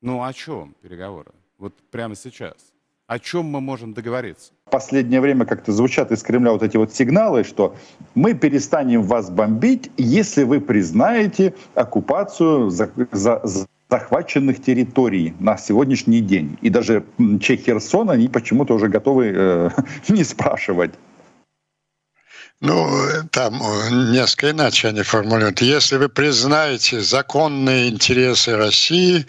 Ну о чем переговоры? Вот прямо сейчас. О чем мы можем договориться? В последнее время как-то звучат из Кремля вот эти вот сигналы, что мы перестанем вас бомбить, если вы признаете оккупацию за- за- за- захваченных территорий на сегодняшний день. И даже чех Херсон они почему-то уже готовы э, не спрашивать. Ну, там э, несколько иначе они формулируют. Если вы признаете законные интересы России,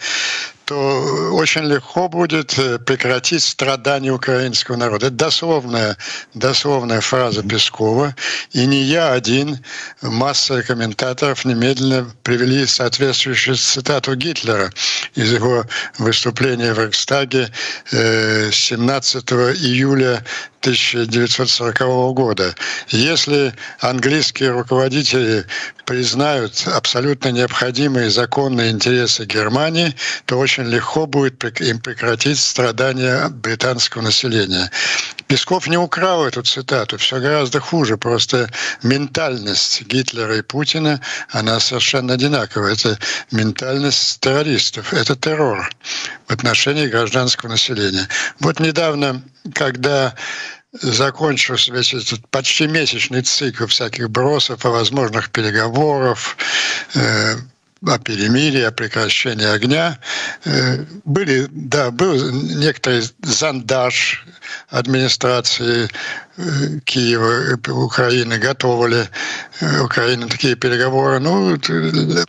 то очень легко будет э, прекратить страдания украинского народа. Это дословная, дословная фраза Пескова. И не я один, масса комментаторов немедленно привели соответствующую цитату Гитлера из его выступления в Рейхстаге э, 17 июля 1940 года. Если английские руководители признают абсолютно необходимые законные интересы Германии, то очень легко будет им прекратить страдания британского населения. Песков не украл эту цитату, все гораздо хуже. Просто ментальность Гитлера и Путина, она совершенно одинаковая. Это ментальность террористов, это террор в отношении гражданского населения. Вот недавно, когда закончился весь этот почти месячный цикл всяких бросов о возможных переговоров, э, о перемирии, о прекращении огня. Э, Были, да, был некоторый зондаж администрации э, Киева, и Украины, готовили э, Украина такие переговоры. Ну, э,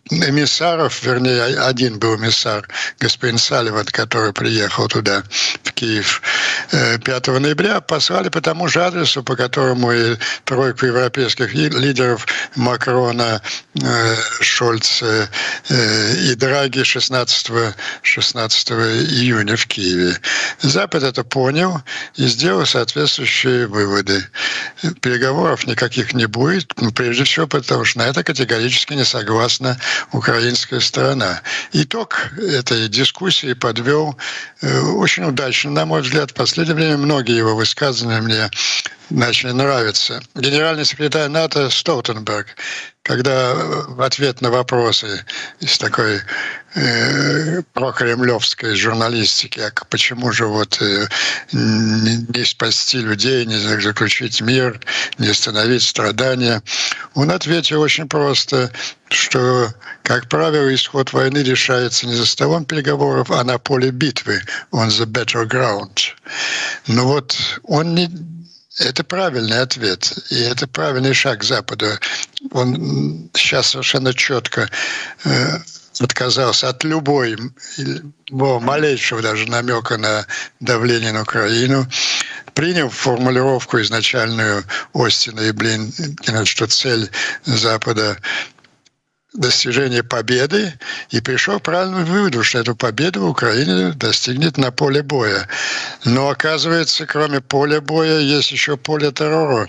эмиссаров, вернее, один был эмиссар, господин Салливан, который приехал туда, в Киев, э, 5 ноября, послали по тому же адресу, по которому и тройку европейских ли- лидеров Макрона, э, Шольца э, и Драги 16, 16 июня в Киеве. Запад это понял и сделал соответствующие выводы. Переговоров никаких не будет, ну, прежде всего потому, что на это категорически не согласна украинская сторона. Итог этой дискуссии подвел э, очень удачно, на мой взгляд. В последнее время многие его высказывания мне начали нравиться. Генеральный секретарь НАТО Столтенберг, когда э, в ответ на вопросы из такой э, прокремлевской журналистики, а почему же вот э, не, не спасти людей, не заключить мир, не остановить страдания, он ответил очень просто, что, как правило, исход войны решается не за столом переговоров, а на поле битвы, on the battleground. Но вот он не, это правильный ответ, и это правильный шаг Запада. Он сейчас совершенно четко э, отказался от любой м, любого малейшего даже намека на давление на Украину, принял формулировку изначальную Остина и Блинкина, что цель Запада достижение победы и пришел к правильному выводу, что эту победу Украина достигнет на поле боя. Но оказывается, кроме поля боя, есть еще поле террора.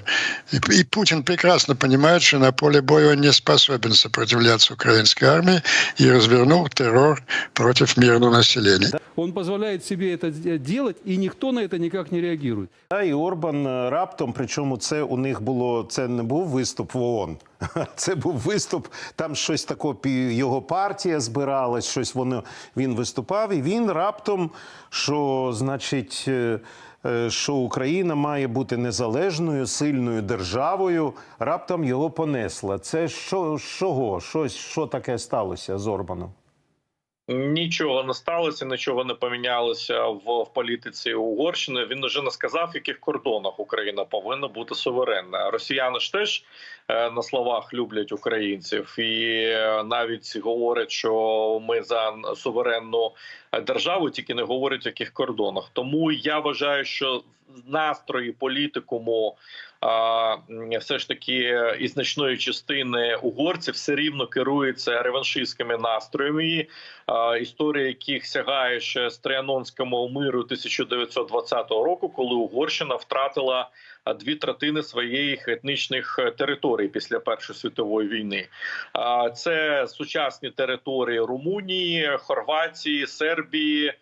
И, и Путин прекрасно понимает, что на поле боя он не способен сопротивляться украинской армии и развернул террор против мирного населения. Он позволяет себе это де- делать, и никто на это никак не реагирует. Та і Орбан е, раптом, причому це у них було це не був виступ в ООН. Це був виступ. Там щось таке його партія збиралась, щось воно він виступав, і він раптом, що значить. е, е, Що Україна має бути незалежною, сильною державою, раптом його понесла. Це що, чого? Щось, що таке сталося з Орбаном? Нічого не сталося, нічого не помінялося в, в політиці Угорщини. Він вже не сказав, в яких кордонах Україна повинна бути суверенна. Росіяни ж теж е, на словах люблять українців і е, навіть говорять, що ми за суверенну державу, тільки не говорять в яких кордонах. Тому я вважаю, що настрої політикуму а, все ж таки і значної частини угорців все рівно керується реваншистськими настроями, історія яких сягає ще з Трианонського миру 1920 року, коли Угорщина втратила дві третини своїх етнічних е, територій після Першої світової війни. А, Це сучасні території Румунії, Хорватії, Сербії.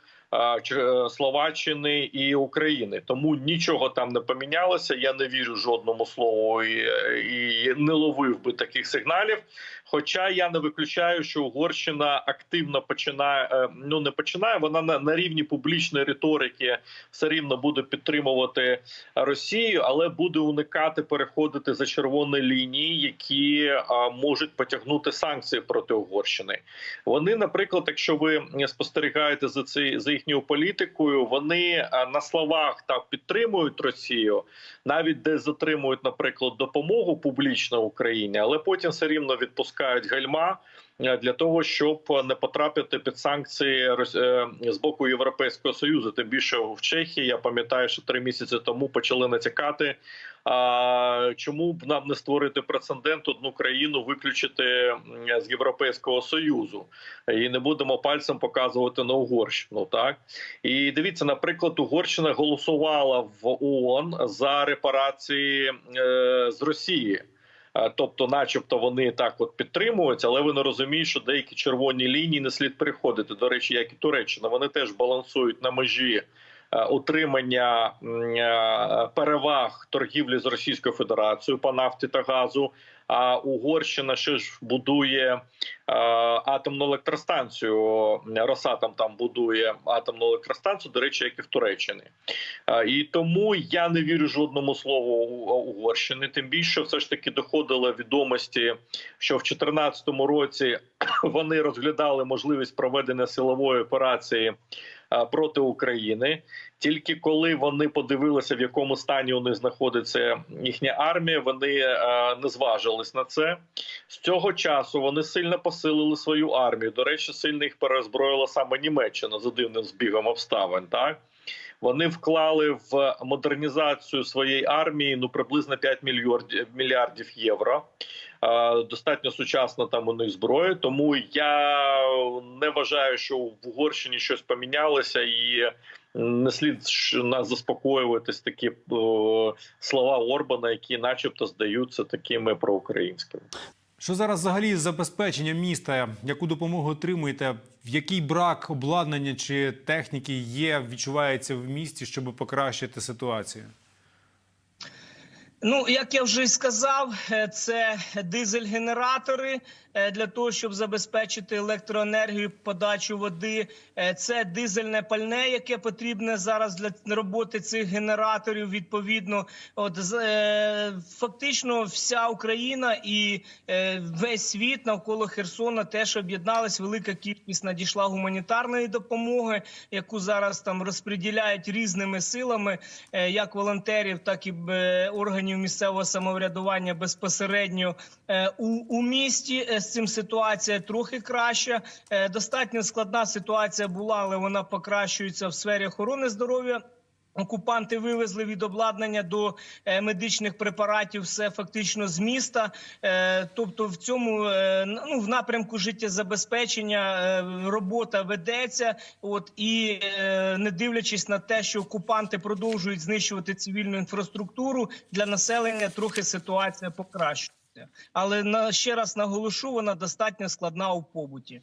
Е, Словаччини і України, тому нічого там не помінялося. Я не вірю жодному слову і, і не ловив би таких сигналів. Хоча я не виключаю, що Угорщина активно починає, е, ну не починає, вона на, на рівні публічної риторики все рівно буде підтримувати Росію, але буде уникати переходити за червоні лінії, які а, можуть потягнути санкції проти Угорщини. Вони, наприклад, якщо ви спостерігаєте за цей за їхньою політикою, вони а, на словах так підтримують Росію, навіть де затримують, наприклад, допомогу публічно Україні, але потім все рівно відпускають гальма. е, Для того щоб не потрапити під санкції е, з боку Європейського союзу, тим більше в Чехії я пам'ятаю, що три місяці тому почали натякати. А чому б нам не створити прецедент одну країну виключити з Європейського союзу і не будемо пальцем показувати на Угорщину? Так і дивіться, наприклад, Угорщина голосувала в ООН за репарації е, з Росії. Е, Тобто, начебто, вони так от підтримуються, але вони розуміють, що деякі червоні лінії не слід переходити. До речі, як і Туреччина, вони теж балансують на межі е, утримання е, переваг торгівлі з Російською Федерацією по нафті та газу. А Угорщина ще ж будує атомну електростанцію. Росатом там будує атомну електростанцію, до речі, як і в Туреччині. І тому я не вірю жодному слову Угорщини. Тим більше, все ж таки доходило відомості, що в 2014 році вони розглядали можливість проведення силової операції проти України. Тільки коли вони подивилися, в якому стані у них знаходиться їхня армія, вони не зважились на це. З цього часу вони сильно посилили свою армію. До речі, сильно їх перезброїла саме Німеччина за дивним збігом обставин. Так вони вклали в модернізацію своєї армії ну приблизно 5 мільярдів мільярдів євро. Достатньо сучасна там у них зброя, тому я не вважаю, що в Угорщині щось помінялося, і не слід нас заспокоюватись такі о, слова Орбана, які, начебто, здаються такими проукраїнськими. Що зараз взагалі з забезпеченням міста? Яку допомогу отримуєте? В який брак обладнання чи техніки є, відчувається в місті, щоб покращити ситуацію? Ну, як я вже сказав, е, це дизель-генератори е, для того, щоб забезпечити електроенергію, подачу води. Е, Це дизельне пальне, яке потрібне зараз для роботи цих генераторів. Відповідно, от фактично вся Україна і весь світ навколо Херсона теж об'єднались. Велика кількість надійшла гуманітарної допомоги, яку зараз там розподіляють різними силами, як волонтерів, так і е, органів місцевого самоврядування безпосередньо е, у, у місті. Е, З цим ситуація трохи краща. Е, Достатньо складна ситуація була, але вона покращується в сфері охорони здоров'я. Окупанти вивезли від обладнання до е, медичних препаратів все фактично з міста. Е, тобто, в цьому е, ну в напрямку життєзабезпечення робота ведеться. От і не дивлячись на те, що окупанти продовжують знищувати цивільну інфраструктуру для населення, трохи ситуація покращується. Але на ще раз наголошу, вона достатньо складна у побуті.